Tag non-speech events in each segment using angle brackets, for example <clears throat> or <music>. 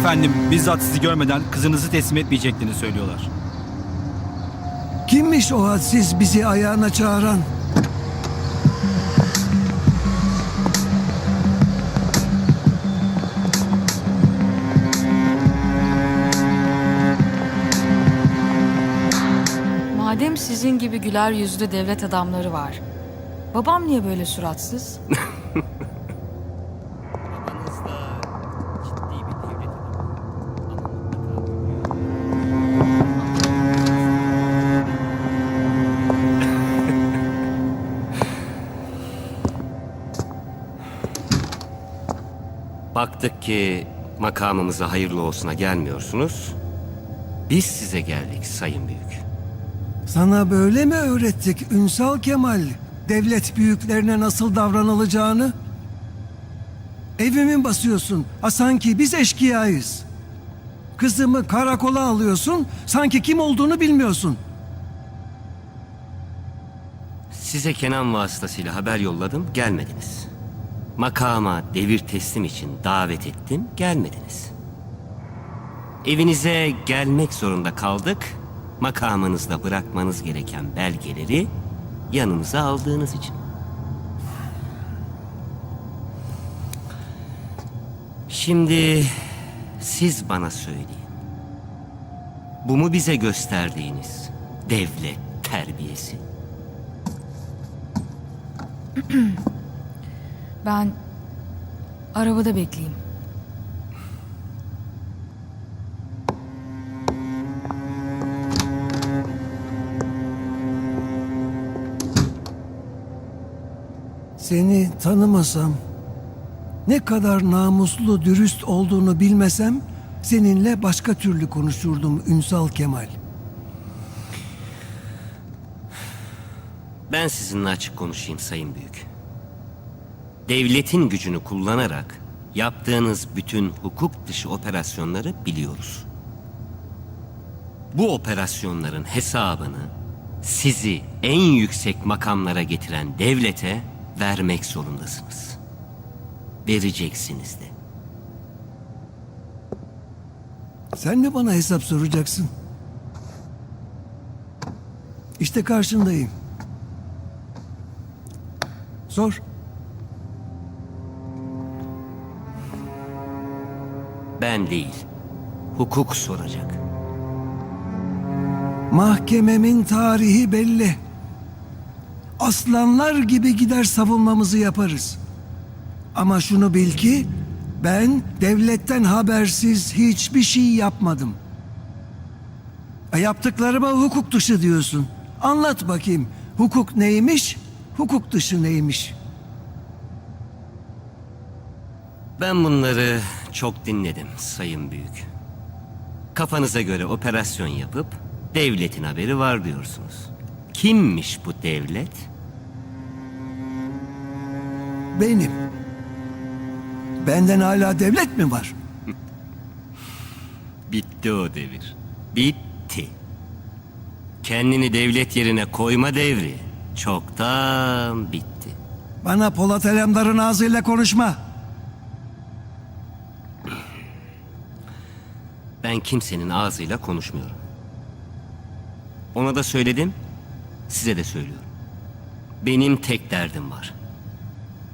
Efendim bizzat sizi görmeden kızınızı teslim etmeyeceklerini söylüyorlar. Kimmiş o hadsiz bizi ayağına çağıran? Madem sizin gibi güler yüzlü devlet adamları var. Babam niye böyle suratsız? <laughs> Baktık ki makamımıza hayırlı olsuna gelmiyorsunuz. Biz size geldik sayın büyük. Sana böyle mi öğrettik Ünsal Kemal? Devlet büyüklerine nasıl davranılacağını? Evimi mi basıyorsun? Ha sanki biz eşkıyayız. Kızımı karakola alıyorsun, sanki kim olduğunu bilmiyorsun. Size Kenan vasıtasıyla haber yolladım, gelmediniz. Makama devir teslim için davet ettim, gelmediniz. Evinize gelmek zorunda kaldık. Makamınızda bırakmanız gereken belgeleri yanınıza aldığınız için. Şimdi siz bana söyleyin. Bu mu bize gösterdiğiniz devlet terbiyesi? <clears throat> Ben arabada bekleyeyim. Seni tanımasam, ne kadar namuslu, dürüst olduğunu bilmesem, seninle başka türlü konuşurdum Ünsal Kemal. Ben sizinle açık konuşayım Sayın Büyük. Devletin gücünü kullanarak yaptığınız bütün hukuk dışı operasyonları biliyoruz. Bu operasyonların hesabını sizi en yüksek makamlara getiren devlete vermek zorundasınız. Vereceksiniz de. Sen mi bana hesap soracaksın? İşte karşındayım. Sor. Ben değil, hukuk soracak. Mahkememin tarihi belli. Aslanlar gibi gider savunmamızı yaparız. Ama şunu bil ki ben devletten habersiz hiçbir şey yapmadım. E, Yaptıklarıma hukuk dışı diyorsun. Anlat bakayım. Hukuk neymiş? Hukuk dışı neymiş? Ben bunları çok dinledim Sayın Büyük. Kafanıza göre operasyon yapıp devletin haberi var diyorsunuz. Kimmiş bu devlet? Benim. Benden hala devlet mi var? <laughs> Bitti o devir. Bitti. Kendini devlet yerine koyma devri çoktan bitti. Bana Polat Alemdar'ın ağzıyla konuşma. Ben kimsenin ağzıyla konuşmuyorum. Ona da söyledim, size de söylüyorum. Benim tek derdim var.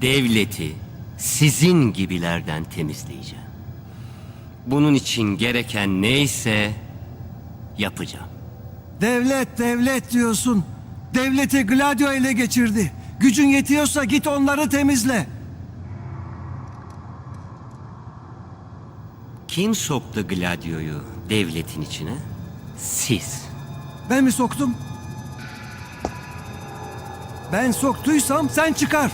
Devleti sizin gibilerden temizleyeceğim. Bunun için gereken neyse yapacağım. Devlet devlet diyorsun. Devleti Gladio ele geçirdi. Gücün yetiyorsa git onları temizle. Kim soktu Gladio'yu devletin içine? Siz. Ben mi soktum? Ben soktuysam sen çıkar.